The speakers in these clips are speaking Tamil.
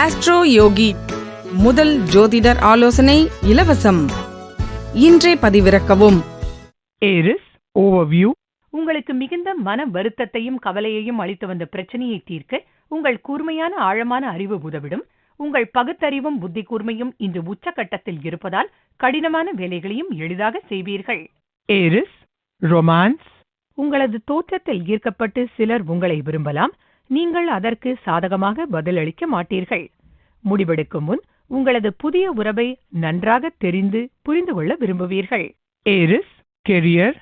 ஆஸ்ட்ரோ யோகி முதல் ஜோதிடர் ஆலோசனை இலவசம். இன்றே பதிவிறக்கவும். ஏரிஸ் ஓவர்வியூ உங்களுக்கு மிகுந்த மன வருத்தத்தையும் கவலையையும் அளித்து வந்த பிரச்சனையை தீர்க்க உங்கள் கூர்மையான ஆழமான அறிவு உதவிடும். உங்கள் பகுத்தறிவும் புத்தி கூர்மையும் இன்று உச்சகட்டத்தில் இருப்பதால் கடினமான வேலைகளையும் எளிதாக செய்வீர்கள். ஏரிஸ் ரொமான்ஸ் உங்களது தோற்றத்தில் ஈர்க்கப்பட்டு சிலர் உங்களை விரும்பலாம். நீங்கள் அதற்கு சாதகமாக பதிலளிக்க மாட்டீர்கள். முடிவெடுக்கும் முன் உங்களது புதிய உறவை நன்றாக தெரிந்து புரிந்து கொள்ள விரும்புவீர்கள். ஏரிஸ் கெரியர்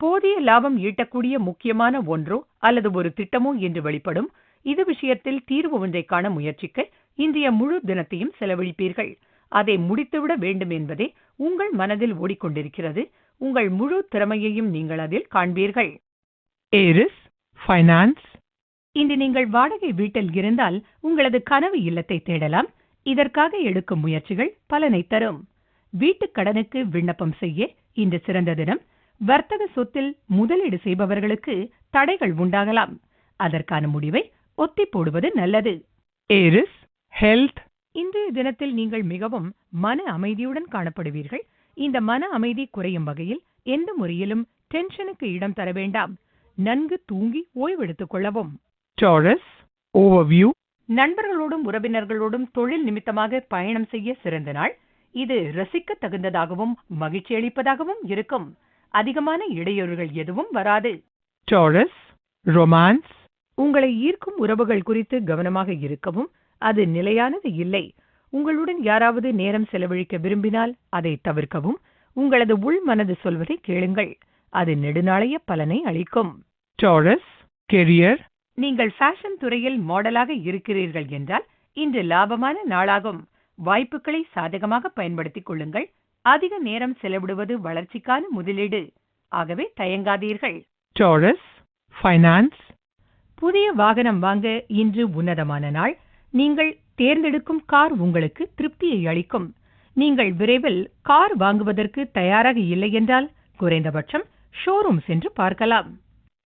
போதிய லாபம் ஈட்டக்கூடிய முக்கியமான ஒன்றோ அல்லது ஒரு திட்டமோ என்று வெளிப்படும் இது விஷயத்தில் தீர்வு ஒன்றை காண முயற்சிக்க இன்றைய முழு தினத்தையும் செலவழிப்பீர்கள். அதை முடித்துவிட வேண்டும் என்பதே உங்கள் மனதில் ஓடிக்கொண்டிருக்கிறது. உங்கள் முழு திறமையையும் நீங்கள் அதில் காண்பீர்கள். ஏரிஸ் ஃபைனான்ஸ் இன்று நீங்கள் வாடகை வீட்டில் இருந்தால் உங்களது கனவு இல்லத்தை தேடலாம். இதற்காக எடுக்கும் முயற்சிகள் பலனை தரும். வீட்டுக் கடனுக்கு விண்ணப்பம் செய்ய இன்று சிறந்த தினம். வர்த்தக சொத்தில் முதலீடு செய்பவர்களுக்கு தடைகள் உண்டாகலாம். அதற்கான முடிவை ஒத்தி போடுவது நல்லது. ஏரிஸ் ஹெல்த் இன்றைய தினத்தில் நீங்கள் மிகவும் மன அமைதியுடன் காணப்படுவீர்கள். இந்த மன அமைதி குறையும் வகையில் எந்த முறையிலும் டென்ஷனுக்கு இடம் தர வேண்டாம். நன்கு தூங்கி ஓய்வெடுத்துக் கொள்ளவும். டாரஸ் ஓவர்வியூ நண்பர்களோடும் உறவினர்களோடும் தொழில் நிமித்தமாக பயணம் செய்ய சிறந்த நாள். இது ரசிக்க தகுந்ததாகவும் மகிழ்ச்சி அளிப்பதாகவும் இருக்கும். அதிகமான இடையூறுகள் எதுவும் வராது. டாரஸ் ரொமான்ஸ் உங்களை ஈர்க்கும் உறவுகள் குறித்து கவனமாக இருக்கவும் அது நிலையானது இல்லை. உங்களுடன் யாராவது நேரம் செலவழிக்க விரும்பினால் அதை தவிர்க்கவும் உங்களது உள் மனது சொல்வதை கேளுங்கள். அது நெடுநாளைய பலனை அளிக்கும். டாரஸ் கெரியர் நீங்கள் ஃபேஷன் துறையில் மாடலாக இருக்கிறீர்கள் என்றால் இன்று லாபமான நாளாகும். வாய்ப்புகளை சாதகமாக பயன்படுத்திக் கொள்ளுங்கள். அதிக நேரம் செலவிடுவது வளர்ச்சிக்கான முதலீடு. ஆகவே தயங்காதீர்கள். டாரஸ் ஃபைனான்ஸ் புதிய வாகனம் வாங்க இன்று உன்னதமான நாள். நீங்கள் தேர்ந்தெடுக்கும் கார் உங்களுக்கு திருப்தியை அளிக்கும். நீங்கள் விரைவில் கார் வாங்குவதற்கு தயாராக இல்லை என்றால் குறைந்தபட்சம் ஷோரூம் சென்று பார்க்கலாம்.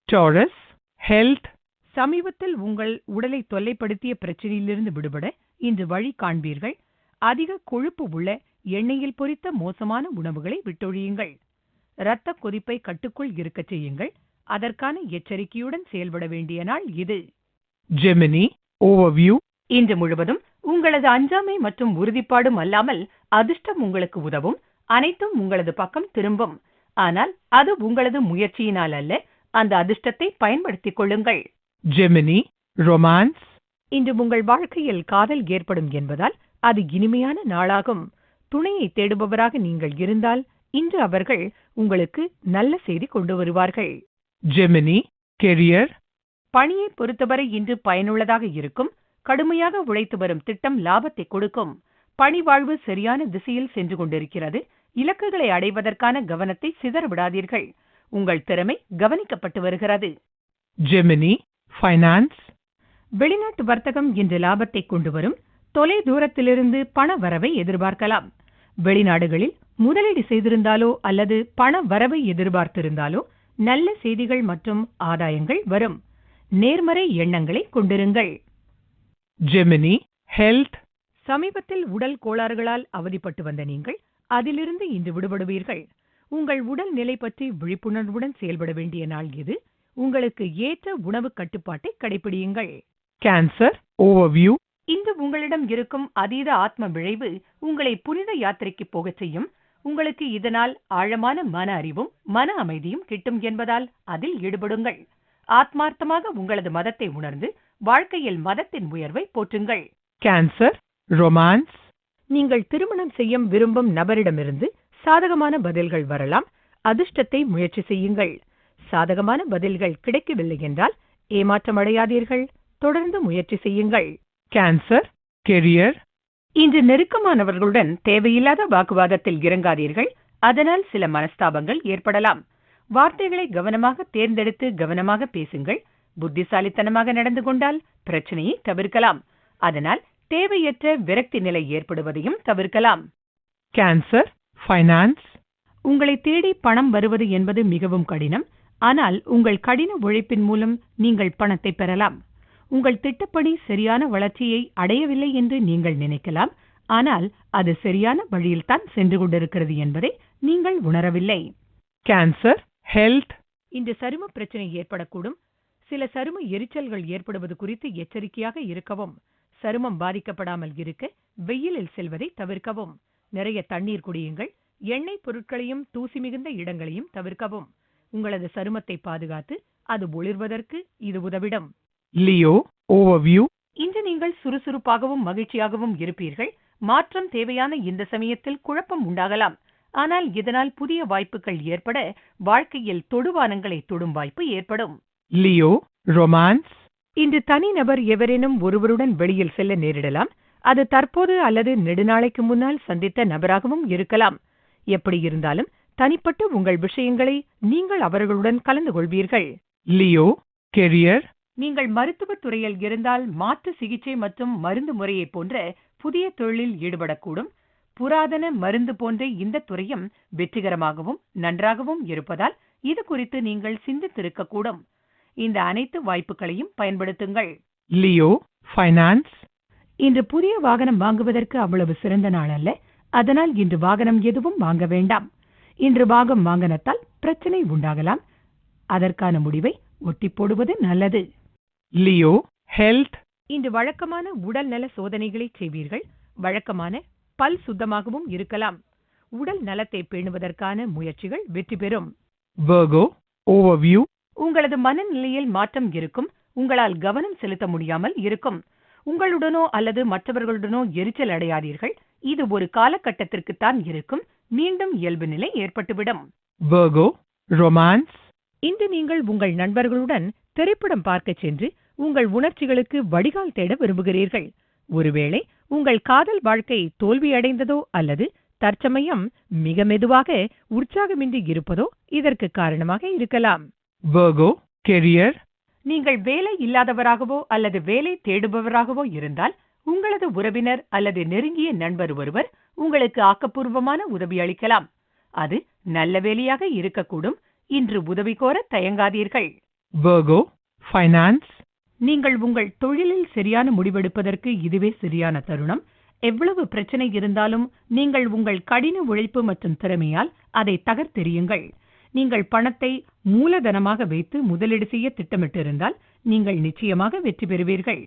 டாரஸ் ஹெல்த் சமீபத்தில் உங்கள் உடலை தொல்லைப்படுத்திய பிரச்சனையிலிருந்து விடுபட இன்று வழி காண்பீர்கள். அதிக கொழுப்பு உள்ள எண்ணெயில் பொரித்த மோசமான உணவுகளை விட்டொழியுங்கள். இரத்த கொதிப்பை கட்டுக்குள் இருக்கச் செய்யுங்கள். அதற்கான எச்சரிக்கையுடன் செயல்பட வேண்டிய நாள் இது. ஜெமினி ஓவர்வியூ இன்று முழுவதும் உங்களது அஞ்சாமை மற்றும் உறுதிப்பாடும் அல்லாமல் அதிர்ஷ்டம் உங்களுக்கு உதவும். அனைத்தும் உங்களது பக்கம் திரும்பும். ஆனால் அது உங்களது முயற்சியினால் அல்ல அந்த அதிர்ஷ்டத்தை பயன்படுத்திக் கொள்ளுங்கள். Gemini romance. இன்று உங்கள் வாழ்க்கையில் காதல் ஏற்படும் என்பதால் அது இனிமையான நாளாகும். துணையை தேடுபவராக நீங்கள் இருந்தால் இன்று அவர்கள் உங்களுக்கு நல்ல செய்தி கொண்டு வருவார்கள். Gemini career. பணியை பொறுத்தவரை இன்று பயனுள்ளதாக இருக்கும். கடுமையாக உழைத்து வரும் திட்டம் லாபத்தை கொடுக்கும். பணி வாழ்வு சரியான திசையில் சென்று கொண்டிருக்கிறது. இலக்குகளை அடைவதற்கான கவனத்தை சிதறவிடாதீர்கள் உங்கள் திறமை கவனிக்கப்பட்டு வருகிறது. ஜெமினி ஃபைனான்ஸ் வெளிநாட்டு வர்த்தகம் இன்று லாபத்தை கொண்டு வரும் தொலை தூரத்திலிருந்து பண வரவை எதிர்பார்க்கலாம். வெளிநாடுகளில் முதலீடு செய்திருந்தாலோ அல்லது பண வரவை எதிர்பார்த்திருந்தாலோ நல்ல செய்திகள் மற்றும் ஆதாயங்கள் வரும். நேர்மறை எண்ணங்களை கொண்டிருங்கள். ஜெமினி ஹெல்த் சமீபத்தில் உடல் கோளாறுகளால் அவதிப்பட்டு வந்த நீங்கள் அதிலிருந்து இன்று விடுபடுவீர்கள். உங்கள் உடல் நிலை பற்றி விழிப்புணர்வுடன் செயல்பட வேண்டிய நாள் இது உங்களுக்கு ஏற்ற உணவு கட்டுப்பாட்டை கடைபிடியுங்கள் கேன்சர் ஓவர்வியூ இன்று உங்களிடம் இருக்கும் அதீத ஆத்ம விளைவு உங்களை புனித யாத்திரைக்கு போகச் செய்யும். உங்களுக்கு இதனால் ஆழமான மன அறிவும் மன அமைதியும் கிட்டும் என்பதால் அதில் ஈடுபடுங்கள். ஆத்மார்த்தமாக உங்களது மதத்தை உணர்ந்து வாழ்க்கையில் மதத்தின் உயர்வை போற்றுங்கள். கேன்சர் ரொமான்ஸ் நீங்கள் திருமணம் செய்ய விரும்பும் நபரிடமிருந்து சாதகமான பதில்கள் வரலாம். அதிர்ஷ்டத்தை முயற்சி செய்யுங்கள். சாதகமான பதில்கள் கிடைக்கவில்லை என்றால் ஏமாற்றமடையாதீர்கள். தொடர்ந்து முயற்சி செய்யுங்கள். கேன்சர் கெரியர் இன்று நெருக்கமானவர்களுடன் தேவையில்லாத வாக்குவாதத்தில் இறங்காதீர்கள். அதனால் சில மனஸ்தாபங்கள் ஏற்படலாம். வார்த்தைகளை கவனமாக தேர்ந்தெடுத்து கவனமாக பேசுங்கள். புத்திசாலித்தனமாக நடந்து கொண்டால் பிரச்சனையை தவிர்க்கலாம். அதனால் தேவையற்ற விரக்தி நிலை ஏற்படுவதையும் தவிர்க்கலாம். கேன்சர் ஃபைனான்ஸ் உங்களை தேடி பணம் வருவது என்பது மிகவும் கடினம். ஆனால் உங்கள் கடின உழைப்பின் மூலம் நீங்கள் பணத்தை பெறலாம். உங்கள் திட்டப்படி சரியான வளர்ச்சியை அடையவில்லை என்று நீங்கள் நினைக்கலாம். ஆனால் அது சரியான வழியில்தான் சென்று கொண்டிருக்கிறது என்பதை நீங்கள் உணரவில்லை. Cancer, health, இந்த சரும பிரச்சனை ஏற்படக்கூடும். சில சரும எரிச்சல்கள் ஏற்படுவது குறித்து எச்சரிக்கையாக இருக்கவும். சருமம் பாதிக்கப்படாமல் இருக்க வெயிலில் செல்வதை தவிர்க்கவும். நிறைய தண்ணீர் குடியுங்கள். எண்ணெய் பொருட்களையும் தூசி மிகுந்த இடங்களையும் தவிர்க்கவும். உங்களது சருமத்தை பாதுகாத்து அது ஒளிர்வதற்கு இது உதவிடும். Leo, overview, இன்று நீங்கள் சுறுசுறுப்பாகவும் மகிழ்ச்சியாகவும் இருப்பீர்கள். மாற்றம் தேவையான இந்த சமயத்தில் குழப்பம் உண்டாகலாம். ஆனால் இதனால் புதிய வாய்ப்புகள் ஏற்பட வாழ்க்கையில் தொடுவானங்களை தொடும் வாய்ப்பு ஏற்படும். Leo, romance, இன்று தனிநபர் எவரேனும் ஒருவருடன் வெளியில் செல்ல நேரிடலாம். அது தற்போது அல்லது நெடுநாளைக்கு முன்னால் சந்தித்த நபராகவும் இருக்கலாம். எப்படி இருந்தாலும் தனிப்பட்ட உங்கள் விஷயங்களை நீங்கள் அவர்களுடன் கலந்து கொள்வீர்கள். Leo, career, நீங்கள் மருத்துவத் துறையில் இருந்தால் மாற்று சிகிச்சை மற்றும் மருந்து முறையைப் போன்ற புதிய தொழிலில் ஈடுபடக்கூடும். புராதன மருந்து போன்ற இந்த துறையும் வெற்றிகரமாகவும் நன்றாகவும் இருப்பதால் இது குறித்து நீங்கள் சிந்தித்திருக்கக்கூடும். இந்த அனைத்து வாய்ப்புகளையும் பயன்படுத்துங்கள். Leo, finance, இன்று புதிய வாகனம் வாங்குவதற்கு அவ்வளவு சிறந்த நாள் அல்ல. அதனால் இன்று வாகனம் எதுவும் வாங்க வேண்டாம். இன்று வாகம் வாகனத்தால் பிரச்சனை உண்டாகலாம். அதற்கான முடிவை ஒட்டி போடுவது நல்லது. Leo, health, இன்று வழக்கமான உடல் நல சோதனைகளை செய்வீர்கள். வழக்கமான பல் சுத்தமாகவும் இருக்கலாம். உடல் நலத்தை பேணுவதற்கான முயற்சிகள் வெற்றி பெறும். Overview, உங்களது மனநிலையில் மாற்றம் இருக்கும். உங்களால் கவனம் செலுத்த முடியாமல் இருக்கும். உங்களுடனோ அல்லது மற்றவர்களுடனோ எரிச்சல் அடையாதீர்கள். இது ஒரு காலகட்டத்திற்குத்தான் இருக்கும். மீண்டும் இயல்பு நிலை ஏற்பட்டுவிடும். Virgo, romance, இன்று நீங்கள் உங்கள் நண்பர்களுடன் திரைப்படம் பார்க்கச் சென்று உங்கள் உணர்ச்சிகளுக்கு வடிகால் தேட விரும்புகிறீர்கள். ஒருவேளை உங்கள் காதல் வாழ்க்கை தோல்வியடைந்ததோ அல்லது தற்சமயம் மிக மெதுவாக உற்சாகமின்றி இருப்பதோ இதற்கு காரணமாக இருக்கலாம். Virgo, career, நீங்கள் வேலை இல்லாதவராகவோ அல்லது வேலை தேடுபவராகவோ இருந்தால் உங்களது உறவினர் அல்லது நெருங்கிய நண்பர் ஒருவர் உங்களுக்கு ஆக்கப்பூர்வமான உதவி அளிக்கலாம். அது நல்ல வேலையாக இருக்கக்கூடும். இன்று உதவி கோர தயங்காதீர்கள். Virgo, finance, நீங்கள் உங்கள் தொழிலில் சரியான முடிவெடுப்பதற்கு இதுவே சரியான தருணம். எவ்வளவு பிரச்சனை இருந்தாலும் நீங்கள் உங்கள் கடின உழைப்பு மற்றும் திறமையால் அதை தகர்த்தெறியுங்கள். நீங்கள் பணத்தை மூலதனமாக வைத்து முதலீடு செய்ய திட்டமிட்டிருந்தால் நீங்கள் நிச்சயமாக வெற்றி பெறுவீர்கள்.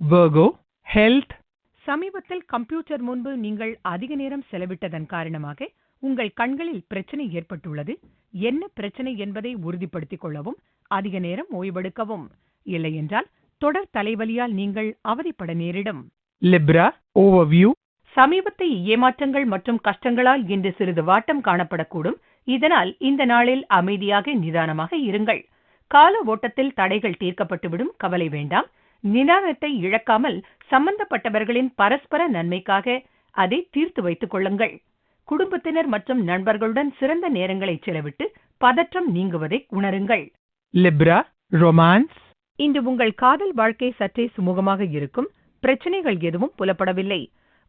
Virgo, health, சமீபத்தில் கம்ப்யூட்டர் முன்பு நீங்கள் அதிக நேரம் செலவிட்டதன் காரணமாக உங்கள் கண்களில் பிரச்சனை ஏற்பட்டுள்ளது. என்ன பிரச்சனை என்பதை உறுதிப்படுத்திக் கொள்ளவும் அதிக நேரம் ஓய்வெடுக்கவும். இல்லையென்றால் தொடர் தலைவலியால் நீங்கள் அவதிப்பட நேரிடும். Libra, overview, சமீபத்தை ஏமாற்றங்கள் மற்றும் கஷ்டங்களால் இன்று சிறிது வாட்டம் காணப்படக்கூடும். இதனால் இந்த நாளில் அமைதியாக நிதானமாக இருங்கள். கால ஓட்டத்தில் தடைகள் தீர்க்கப்பட்டுவிடும். கவலை வேண்டாம். நிதானத்தை இழக்காமல் சம்பந்தப்பட்டவர்களின் பரஸ்பர நன்மைக்காக அதை தீர்த்து வைத்துக் கொள்ளுங்கள். குடும்பத்தினர் மற்றும் நண்பர்களுடன் சிறந்த நேரங்களை செலவிட்டு பதற்றம் நீங்குவதை உணருங்கள். Libra, romance, இன்று உங்கள் காதல் வாழ்க்கை சற்றே சுமூகமாக இருக்கும். பிரச்சனைகள் எதுவும் புலப்படவில்லை.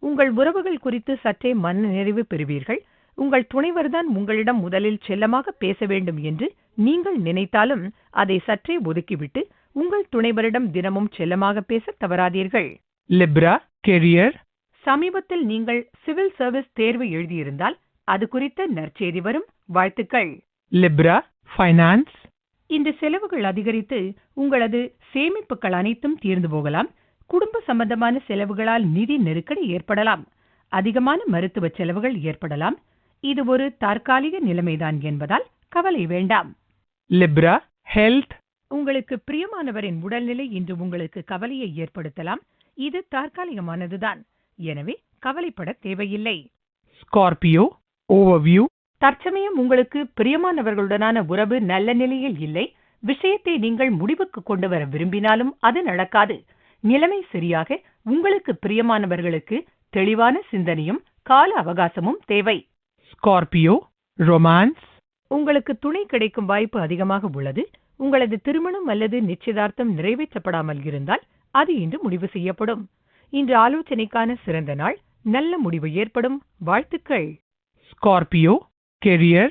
உங்கள் உறவுகள் குறித்து சற்றே மன நிறைவு பெறுவீர்கள். உங்கள் துணைவர்தான் உங்களிடம் முதலில் செல்லமாக பேச வேண்டும் என்று நீங்கள் நினைத்தாலும் அதை சற்றே ஒதுக்கிவிட்டு உங்கள் துணைவரிடம் தினமும் செல்லமாக பேச தவறாதீர்கள். Libra, career, சமீபத்தில் நீங்கள் சிவில் சர்வீஸ் தேர்வு எழுதியிருந்தால் அது குறித்த நற்செய்தி வரும். வாழ்த்துக்கள். Libra, finance, இந்த செலவுகள் அதிகரித்து உங்களது சேமிப்புகள் அனைத்தும் தீர்ந்து போகலாம். குடும்ப சம்பந்தமான செலவுகளால் நிதி நெருக்கடி ஏற்படலாம். அதிகமான மருத்துவ செலவுகள் ஏற்படலாம். இது ஒரு தற்காலிக நிலைமைதான் என்பதால் கவலை வேண்டாம். Libra, health, உங்களுக்கு பிரியமானவரின் உடல்நிலை இன்று உங்களுக்கு கவலையை ஏற்படுத்தலாம். இது தற்காலிகமானதுதான். எனவே கவலைப்பட தேவையில்லை. Scorpio, overview, தற்சமயம் உங்களுக்கு பிரியமானவர்களுடனான உறவு நல்ல நிலையில் இல்லை. விஷயத்தை நீங்கள் முடிவுக்கு கொண்டு வர விரும்பினாலும் அது நடக்காது. நிலைமை சரியாக உங்களுக்கு பிரியமானவர்களுக்கு தெளிவான சிந்தனையும் கால அவகாசமும் தேவை. Scorpio, romance, உங்களுக்கு துணை கிடைக்கும் வாய்ப்பு அதிகமாக உள்ளது. உங்களது திருமணம் அல்லது நிச்சயதார்த்தம் நிறைவேற்றப்படாமல் இருந்தால் அது இன்று முடிவு செய்யப்படும். இன்று ஆலோசனைக்கான சிறந்த நாள் நல்ல முடிவு ஏற்படும். வாழ்த்துக்கள். Scorpio, career,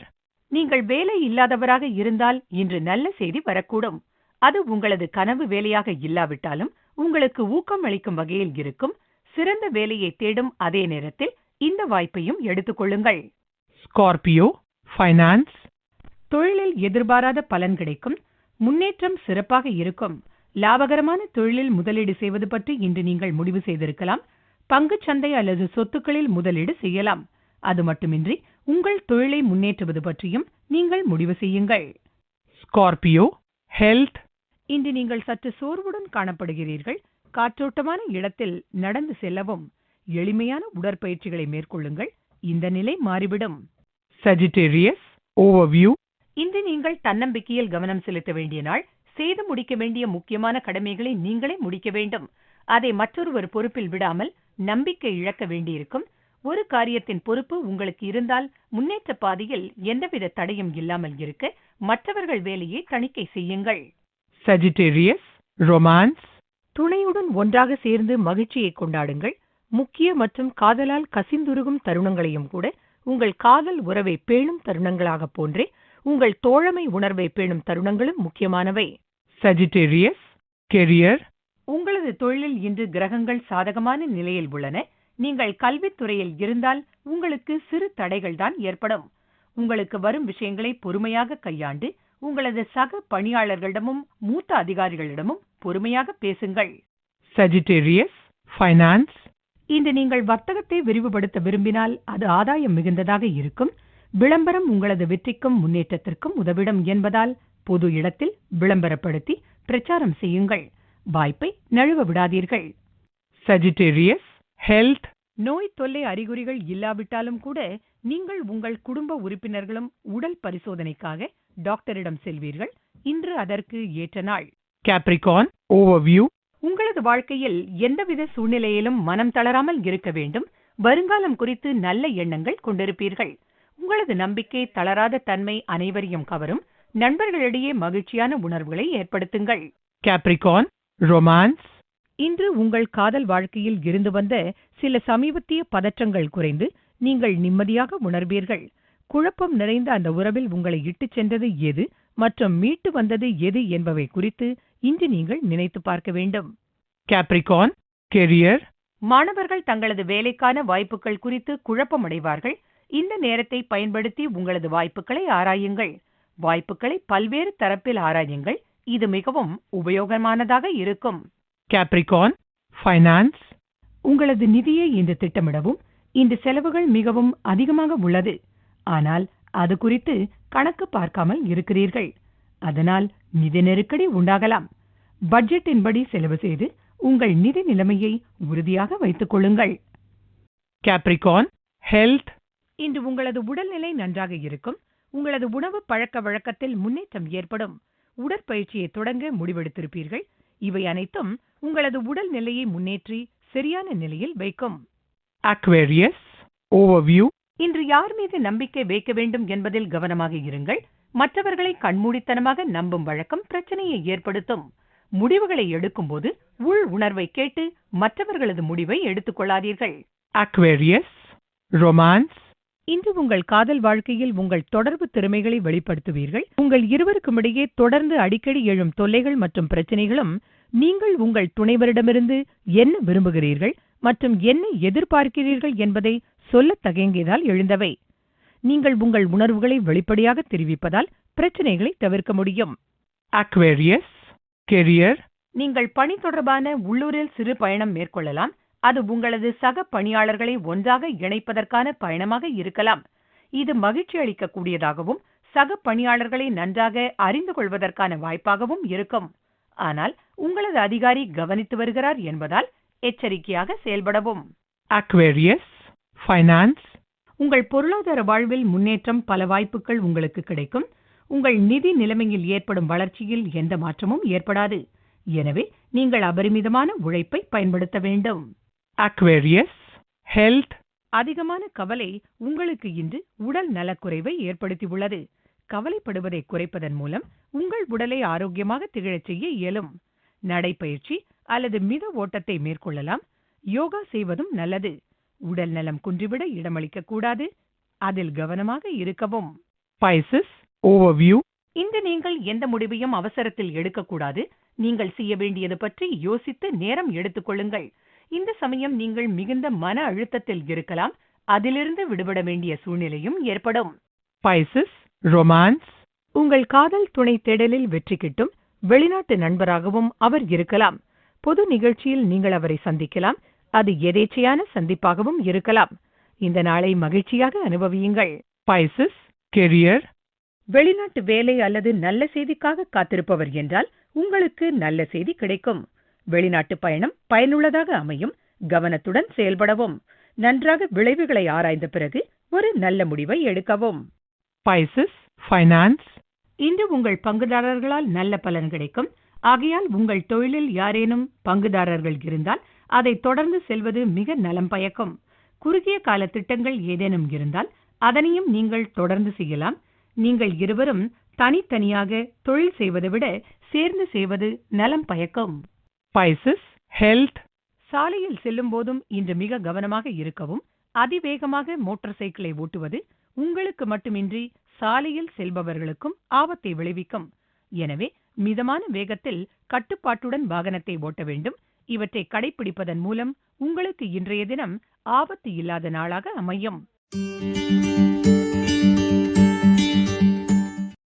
நீங்கள் வேலை இல்லாதவராக இருந்தால் இன்று நல்ல செய்தி வரக்கூடும். அது உங்களது கனவு வேலையாக இல்லாவிட்டாலும் உங்களுக்கு ஊக்கம் அளிக்கும் வகையில் இருக்கும். சிறந்த வேலையை தேடும் அதே நேரத்தில் இந்த வாய்ப்பையும் எடுத்துக்கொள்ளுங்கள் Scorpio, finance, தொழிலில் எதிர்பாராத பலன் கிடைக்கும். முன்னேற்றம் சிறப்பாக இருக்கும். லாபகரமான தொழிலில் முதலீடு செய்வது பற்றி இன்று நீங்கள் முடிவு செய்திருக்கலாம். பங்குச் சந்தை அல்லது சொத்துக்களில் முதலீடு செய்யலாம். அது மட்டுமின்றி உங்கள் தொழிலை முன்னேற்றுவது பற்றியும் நீங்கள் முடிவு செய்யுங்கள். Scorpio, health, இன்று நீங்கள் சற்று சோர்வுடன் காணப்படுகிறீர்கள். காற்றோட்டமான இடத்தில் நடந்து செல்லவும். எளிமையான உடற்பயிற்சிகளை மேற்கொள்ளுங்கள். இந்த நிலை மாறிவிடும். Sagittarius, overview, இன்று நீங்கள் தன்னம்பிக்கையில் கவனம் செலுத்த வேண்டிய நாள். செய்து முடிக்க வேண்டிய முக்கியமான கடமைகளை நீங்களே முடிக்க வேண்டும். அதை மற்றொருவர் பொறுப்பில் விடாமல் நம்பிக்கை இழக்க வேண்டியிருக்கும். ஒரு காரியத்தின் பொறுப்பு உங்களுக்கு இருந்தால் முன்னேற்ற பாதையில் எந்தவித தடையும் இல்லாமல் இருக்க மற்றவர்கள் வேலையை தணிக்கை செய்யுங்கள். Sagittarius, romance, துணையுடன் ஒன்றாக சேர்ந்து மகிழ்ச்சியை கொண்டாடுங்கள். முக்கிய மற்றும் காதலால் கசிந்துருகும் தருணங்களையும் கூட உங்கள் காதல் உறவை பேணும் தருணங்களாக போன்றே உங்கள் தோழமை உணர்வை பேணும் தருணங்களும் முக்கியமானவை. Sagittarius, career, உங்களது தொழிலில் இன்று கிரகங்கள் சாதகமான நிலையில் உள்ளன. நீங்கள் கல்வித்துறையில் இருந்தால் உங்களுக்கு சிறு தடைகள் தான் ஏற்படும். உங்களுக்கு வரும் விஷயங்களை பொறுமையாக கையாண்டு உங்களது சக பணியாளர்களிடமும் மூத்த அதிகாரிகளிடமும் பொறுமையாக பேசுங்கள். Sagittarius, finance, இன்று நீங்கள் வர்த்தகத்தை விரிவுபடுத்த விரும்பினால் அது ஆதாயம் மிகுந்ததாக இருக்கும். விளம்பரம் உங்களது வெற்றிக்கும் முன்னேற்றத்திற்கும் உதவிடும் என்பதால் பொது இடத்தில் விளம்பரப்படுத்தி பிரச்சாரம் செய்யுங்கள். வாய்ப்பை நழுவ விடாதீர்கள். Sagittarius, health, நோய் தொல்லை அறிகுறிகள் இல்லாவிட்டாலும் கூட நீங்கள் உங்கள் குடும்ப உறுப்பினர்களும் உடல் பரிசோதனைக்காக டாக்டரிடம் செல்வீர்கள். இன்று அதற்கு ஏற்ற நாள். Capricorn, overview, உங்களது வாழ்க்கையில் எந்தவித சூழ்நிலையிலும் மனம் தளராமல் இருக்க வேண்டும். வருங்காலம் குறித்து நல்ல எண்ணங்கள் கொண்டிருப்பீர்கள். உங்களது நம்பிக்கை தளராத தன்மை அனைவரையும் கவரும். நண்பர்களிடையே மகிழ்ச்சியான உணர்வுகளை ஏற்படுத்துங்கள். Capricorn, romance, இன்று உங்கள் காதல் வாழ்க்கையில் இருந்து வந்த சில சமீபத்திய பதற்றங்கள் குறைந்து நீங்கள் நிம்மதியாக உணர்வீர்கள். குழப்பம் நிறைந்த அந்த உறவில் உங்களை இட்டுச் சென்றது எது மற்றும் மீட்டு வந்தது எது என்பவை குறித்து இன்று நீங்கள் நினைத்து பார்க்க வேண்டும். Capricorn, career, மாணவர்கள் தங்களது வேலைக்கான வாய்ப்புகள் குறித்து குழப்பமடைவார்கள். இந்த நேரத்தை பயன்படுத்தி உங்களது வாய்ப்புகளை ஆராயுங்கள். வாய்ப்புகளை பல்வேறு தரப்பில் ஆராயுங்கள். இது மிகவும் உபயோகமானதாக இருக்கும். Capricorn, finance, உங்களது நிதியை இன்று திட்டமிடவும் இந்த செலவுகள் மிகவும் அதிகமாக உள்ளது. ஆனால் அது குறித்து கணக்கு பார்க்காமல் இருக்கிறீர்கள். அதனால் நிதி நெருக்கடி உண்டாகலாம். பட்ஜெட்டின்படி செலவு செய்து உங்கள் நிதி நிலைமையை உறுதியாக வைத்துக் கொள்ளுங்கள். Capricorn, health, இன்று உங்களது உடல்நிலை நன்றாக இருக்கும். உங்களது உணவு பழக்க வழக்கத்தில் முன்னேற்றம் ஏற்படும். உடற்பயிற்சியை தொடங்க முடிவெடுத்திருப்பீர்கள். இவை அனைத்தும் உங்களது உடல் நிலையை முன்னேற்றி சரியான நிலையில் வைக்கும். Aquarius, overview, இன்று யார் மீது நம்பிக்கை வைக்க வேண்டும் என்பதில் கவனமாக இருங்கள். மற்றவர்களை கண்மூடித்தனமாக நம்பும் வழக்கம் பிரச்சனையை ஏற்படுத்தும். முடிவுகளை எடுக்கும்போது உள் உணர்வை கேட்டு மற்றவர்களது முடிவை எடுத்துக் கொள்ளாதீர்கள். Aquarius, romance, இன்று உங்கள் காதல் வாழ்க்கையில் உங்கள் தொடர்பு திறமைகளை வெளிப்படுத்துவீர்கள். உங்கள் இருவருக்கும் இடையே தொடர்ந்து அடிக்கடி எழும் தொல்லைகள் மற்றும் பிரச்சனைகளும் நீங்கள் உங்கள் துணைவரிடமிருந்து என்ன விரும்புகிறீர்கள் மற்றும் என்ன எதிர்பார்க்கிறீர்கள் என்பதை சொல்லத் தயங்கியதால் எழுந்தவை. நீங்கள் உங்கள் உணர்வுகளை வெளிப்படையாக தெரிவிப்பதால் பிரச்சனைகளை தவிர்க்க முடியும். Aquarius, career, நீங்கள் பணி தொடர்பான உள்ளூரில் சிறு பயணம் மேற்கொள்ளலாம். அது உங்களது சக பணியாளர்களை ஒன்றாக இணைப்பதற்கான பயணமாக இருக்கலாம். இது மகிழ்ச்சி அளிக்கக்கூடியதாகவும் சக பணியாளர்களை நன்றாக அறிந்து கொள்வதற்கான வாய்ப்பாகவும் இருக்கும். ஆனால் உங்களது அதிகாரி கவனித்து வருகிறார் என்பதால் எச்சரிக்கையாக செயல்படவும். Aquarius, finance, உங்கள் பொருளாதார வாழ்வில் முன்னேற்றம் பல வாய்ப்புகள் உங்களுக்கு கிடைக்கும். உங்கள் நிதி நிலைமையில் ஏற்படும் வளர்ச்சியில் எந்த மாற்றமும் ஏற்படாது. எனவே நீங்கள் அபரிமிதமான உழைப்பை பயன்படுத்த வேண்டும். Aquarius, health, அதிகமான கவலை உங்களுக்கு இன்று உடல் நலக்குறைவை ஏற்படுத்தியுள்ளது. கவலைப்படுவதை குறைப்பதன் மூலம் உங்கள் உடலை ஆரோக்கியமாக திகழச் செய்ய இயலும். நடைப்பயிற்சி அல்லது மித ஓட்டத்தை மேற்கொள்ளலாம். யோகா செய்வதும் நல்லது. உடல் நலம் குன்றிவிட இடமளிக்க கூடாது. அதில் கவனமாக இருக்கவும். Pisces, overview, இன்று நீங்கள் எந்த முடிவையும் அவசரத்தில் எடுக்கக்கூடாது நீங்கள் செய்ய வேண்டியது பற்றி யோசித்து நேரம் எடுத்துக்கொள்ளுங்கள் இந்த சமயம் நீங்கள் மிகுந்த மன அழுத்தத்தில் இருக்கலாம். அதிலிருந்து விடுபட வேண்டிய சூழ்நிலையும் ஏற்படும். Pisces, romance, உங்கள் காதல் துணை தேடலில் வெற்றி கிட்டும் வெளிநாட்டு நண்பராகவும் அவர் இருக்கலாம். பொது நிகழ்ச்சியில் நீங்கள் அவரை சந்திக்கலாம். அது எதேச்சையான சந்திப்பாகவும் இருக்கலாம். இந்த நாளை மகிழ்ச்சியாக அனுபவியுங்கள். Pisces, career, வெளிநாட்டு வேலை அல்லது நல்ல செய்திக்காக காத்திருப்பவர் என்றால் உங்களுக்கு நல்ல செய்தி கிடைக்கும். வெளிநாட்டு பயணம் பயனுள்ளதாக அமையும். கவனத்துடன் செயல்படவும். நன்றாக விளைவுகளை ஆராய்ந்த பிறகு ஒரு நல்ல முடிவை எடுக்கவும். Pisces, finance, இன்று உங்கள் பங்குதாரர்களால் நல்ல பலன் கிடைக்கும். ஆகையால் உங்கள் தொழிலில் யாரேனும் பங்குதாரர்கள் இருந்தால் அதை தொடர்ந்து செல்வது மிக நலம் பயக்கும். குறுகிய கால திட்டங்கள் ஏதேனும் இருந்தால் அதனையும் நீங்கள் தொடர்ந்து செய்யலாம். நீங்கள் இருவரும் தனித்தனியாக தொழில் செய்வதை விட சேர்ந்து செய்வது நலம் பயக்கும். ஸ்பைசஸ் ஹெல்த் சாலையில் செல்லும் போதும் இன்று மிக கவனமாக இருக்கவும் அதிவேகமாக மோட்டார் சைக்கிளை ஓட்டுவது உங்களுக்கு மட்டுமின்றி சாலையில் செல்பவர்களுக்கும் ஆபத்தை விளைவிக்கும். எனவே மிதமான வேகத்தில் கட்டுப்பாட்டுடன் வாகனத்தை ஓட்ட வேண்டும். இவற்றை கடைபிடிப்பதன் மூலம் உங்களுக்கு இன்றைய தினம் ஆபத்து இல்லாத நாளாக அமையும்.